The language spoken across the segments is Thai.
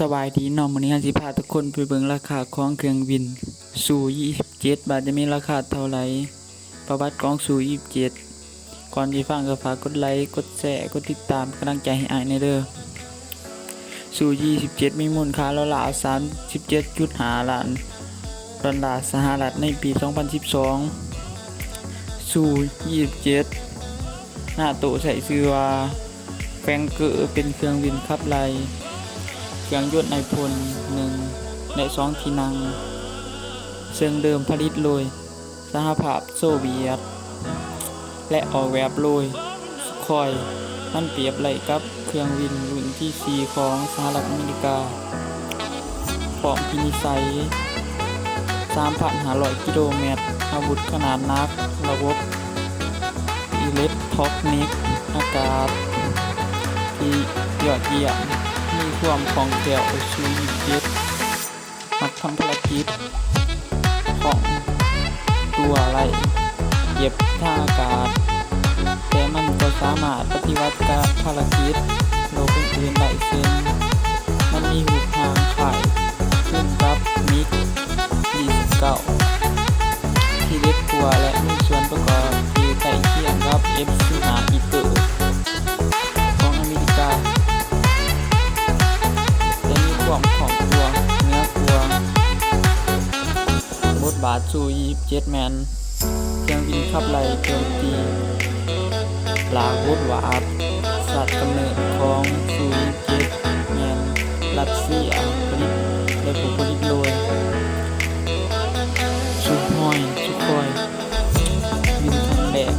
สบายดีนาะมื้อนี้เฮาสิพาทุกคนไปเบิ่งราคาของเครื่องบินสู่27 บาทจะมีราคาเท่าไหร่ประวัติของสู่27 ก่อนที่ฟังก็ฝากกดไลค์กดแชร์กดติดตามกำลังใจให้อายในเด้อสู่27 มีมูลค่าราวๆ37.5ล้านดอลลาร์สหรัฐในปี 2012 สู่27หน้าโตใส่ชื่อว่าแฟงเกอร์เป็นเครื่องบินขับไล่ เครื่องยนต์ไอพลหนึ่งและสองที่นั่ง ซึ่งเดิมผลิตโดยสหภาพโซเวียต และออกแบบโดยสคอยมันเปรียบไหลกับเครื่องบินรุ่นที่ 4 ของสหรัฐอเมริกาพร้อมพินิสัย 3,500 กิโลเมตร อาวุธขนาดนัก ระบบอิเล็กทรอนิกส์อากาศ ที่ยอดเยี่ยม วมคล่องแคล่วชีวิตเย็ดมักทำภารกิจของตัวไรเย็บทางอากาศ แต่มันก็สามารถปฏิวัติการภารกิจโลกอื่นได้เช่นมันมีหูทางไข่ขึ้นกับมิก29ที่เล็กกว่าและมีส่วนประ บทบาทสู่27แมนเครื่องบินขับไล่โจมตีลาวุธวาบสัตว์กำเนิดของสู่27แมนรัสเซียผลิตและผู้ผลิตโดยสุฮอยสุคอยบินครั้งแรก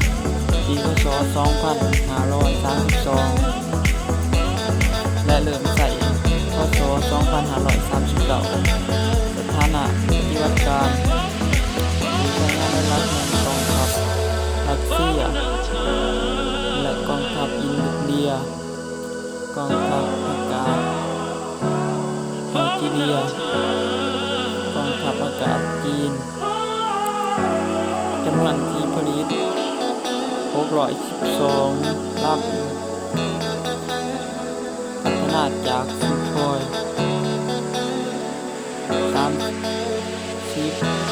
ปีพศ2532 และเริ่มใส่พศ2539สถานะปฏิบัติการ มีใช้งานได้รับเงินกองทัพรัสเซีย และกองทัพอินเดีย กองทัพอากาศอัลจีเรีย กองทัพอากาศจีนจำนวนที่ผลิต612ลำพัฒนาจากสุโขอย30